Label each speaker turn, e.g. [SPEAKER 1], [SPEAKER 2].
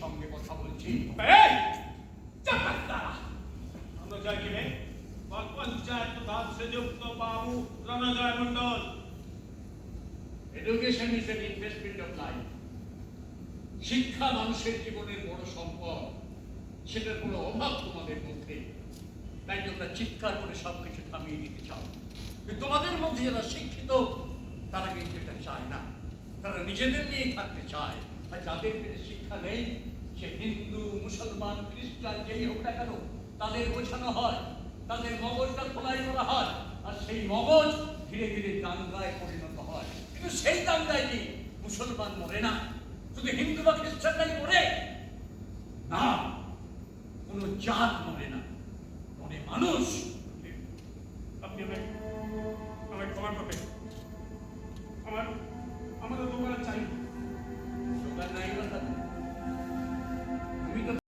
[SPEAKER 1] সঙ্গে কথা বলছি।
[SPEAKER 2] আমরা যাই কিনে। পঞ্চায়েত প্রধান শ্রীযুক্ত বাবু Ranjay Mandal
[SPEAKER 1] education is an investment of life শিক্ষা মানুষের জীবনের বড় সম্পদ। সেটার কোনো অভাব তোমাদের মধ্যে। তাই তোমরা চিৎকার করে সব কিছু থামিয়ে দিতে চাও। তোমাদের মধ্যে যারা শিক্ষিত তারা কিন্তু এটা চায় না। তারা নিজেদের নিয়েই থাকতে চায়। আর যাদের শিক্ষা নেই, সে হিন্দু, মুসলমান, খ্রিস্টান, যেই হোক না কেন, তাদের বোঝানো হয়, তাদের মগজটা খোলাই করা হয়, আর সেই মগজ ধীরে ধীরে দাঙ্গায় পরিণত হয়। কিন্তু সেই দাঙ্গায় কি মুসলমান মরে না? শুধু হিন্দু বা খ্রিস্টানরাই মরে? না, কোন জাত মরে না। মনে মানুষ। আপনি আমায় আমায় ক্ষমা